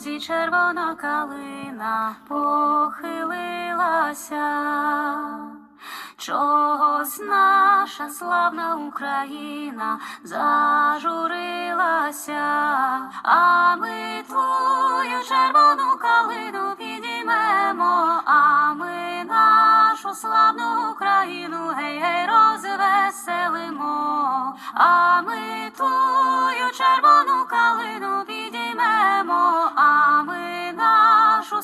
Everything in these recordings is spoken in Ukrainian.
лузі червона калина похилилася. Чогось наша славна Україна зажурилася, а ми твою червону калину підіймемо, а ми нашу славну Україну гей гей розвеселимо, а ми твою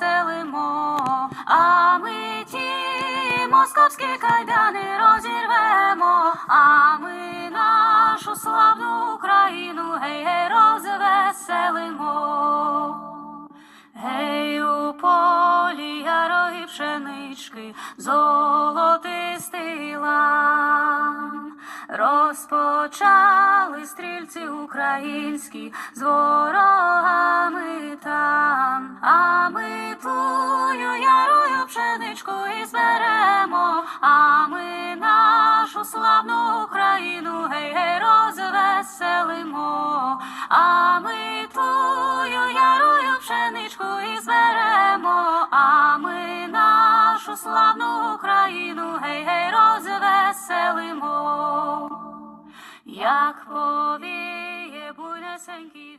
розвеселимо, а ми ті московські кайдани розірвемо, а ми нашу славну Україну гей гей розвеселимо. Гей у полі ярої пшенички, золотистий лан. Розпочали стрільці українські з ворогами нашу славну Україну гей гей розвеселимо, а ми тую ярою пшеничку і зберемо, а ми нашу славну Україну гей гей розвеселимо. Як повіє буйнесенький